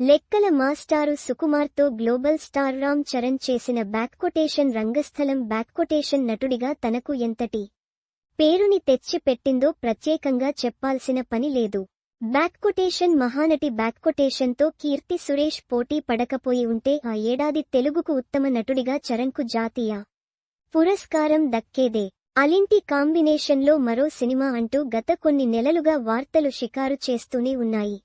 లెక్కల మాస్టారు సుకుమార్తో గ్లోబల్ స్టార్ రామ్ చరణ్ చేసిన బ్యాక్కొటేషన్ రంగస్థలం బ్యాక్కొటేషన్ నటుడిగా తనకు ఎంతటి పేరుని తెచ్చిపెట్టిందో ప్రత్యేకంగా చెప్పాల్సిన పని లేదు. బ్యాక్కొటేషన్ మహానటి బ్యాక్కొటేషన్తో కీర్తి సురేష్ పోటీ పడకపోయి ఉంటే ఆ ఏడాది తెలుగుకు ఉత్తమ నటుడిగా చరణ్కు జాతీయ పురస్కారం దక్కేదే. అలింటి కాంబినేషన్లో మరో సినిమా అంటూ గత కొన్ని నెలలుగా వార్తలు షికారు చేస్తూనే ఉన్నాయి.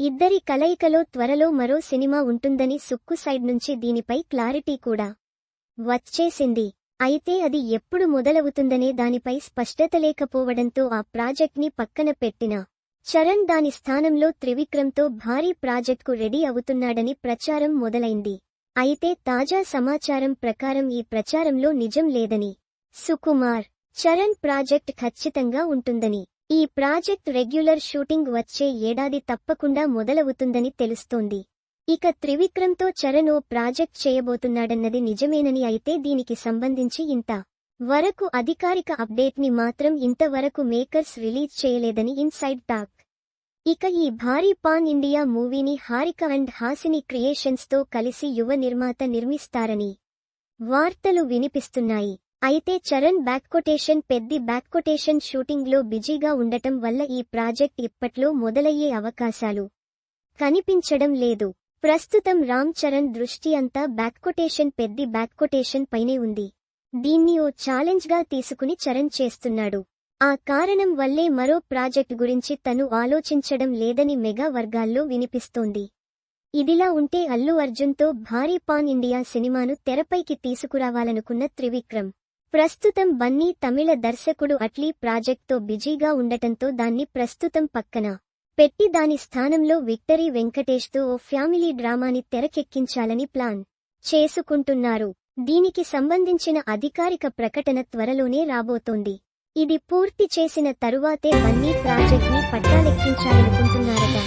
ఇద్దరి కలయికలో త్వరలో మరో సినిమా ఉంటుందని సుక్కు సైడ్ నుంచి దీనిపై క్లారిటీ కూడా వచ్చేసింది. అయితే అది ఎప్పుడు మొదలవుతుందనే దానిపై స్పష్టత లేకపోవడంతో ఆ ప్రాజెక్ట్ని పక్కన పెట్టిన చరణ్ దాని స్థానంలో త్రివిక్రమ్తో భారీ ప్రాజెక్ట్కు రెడీ అవుతున్నాడని ప్రచారం మొదలైంది. అయితే తాజా సమాచారం ప్రకారం ఈ ప్రచారంలో నిజం లేదని సుకుమార్ చరణ్ ప్రాజెక్ట్ ఖచ్చితంగా ఉంటుందని ఈ ప్రాజెక్ట్ రెగ్యులర్ షూటింగ్ వచ్చే ఏడాది తప్పకుండా మొదలవుతుందని తెలుస్తోంది. ఇక త్రివిక్రమ్తో చరణ్ ఓ ప్రాజెక్ట్ చేయబోతున్నాడన్నది నిజమేనని అయితే దీనికి సంబంధించి ఇంత వరకు అధికారిక అప్డేట్ని మాత్రం ఇంతవరకు మేకర్స్ రిలీజ్ చేయలేదని ఇన్సైడ్ టాక్. ఇక ఈ భారీ పాన్ ఇండియా మూవీని హారిక అండ్ హాసిని క్రియేషన్స్తో కలిసి యువ నిర్మాత నిర్మిస్తారని వార్తలు వినిపిస్తున్నాయి. అయితే చరణ్ బ్యాక్కొటేషన్ పెద్ది బ్యాక్కొటేషన్ షూటింగ్లో బిజీగా ఉండటం వల్ల ఈ ప్రాజెక్ట్ ఇప్పట్లో మొదలయ్యే అవకాశాలు కనిపించడం లేదు. ప్రస్తుతం రామ్ చరణ్ దృష్టి అంతా బ్యాక్కొటేషన్ పెద్ది బ్యాక్కొటేషన్ పైనే ఉంది. దీన్ని ఓ ఛాలెంజ్గా తీసుకుని చరణ్ చేస్తున్నాడు. ఆ కారణం వల్లే మరో ప్రాజెక్ట్ గురించి తను ఆలోచించడం లేదని మెగా వర్గాల్లో వినిపిస్తోంది. ఇదిలా ఉంటే అల్లు అర్జున్తో భారీ పాన్ ఇండియా సినిమాను తెరపైకి తీసుకురావాలనుకున్న త్రివిక్రమ్. ప్రస్తుతం బన్నీ తమిళ దర్శకుడు అట్లీ ప్రాజెక్ట్తో బిజీగా ఉండటంతో దాన్ని ప్రస్తుతం పక్కన పెట్టి దాని స్థానంలో విక్టరీ వెంకటేష్తో ఓ ఫ్యామిలీ డ్రామాని తెరకెక్కించాలని ప్లాన్ చేసుకుంటున్నారు. దీనికి సంబంధించిన అధికారిక ప్రకటన త్వరలోనే రాబోతోంది. ఇది పూర్తి చేసిన తరువాతే బన్నీ ప్రాజెక్ట్ని పట్టాలెక్కించాలనుకుంటున్నారట.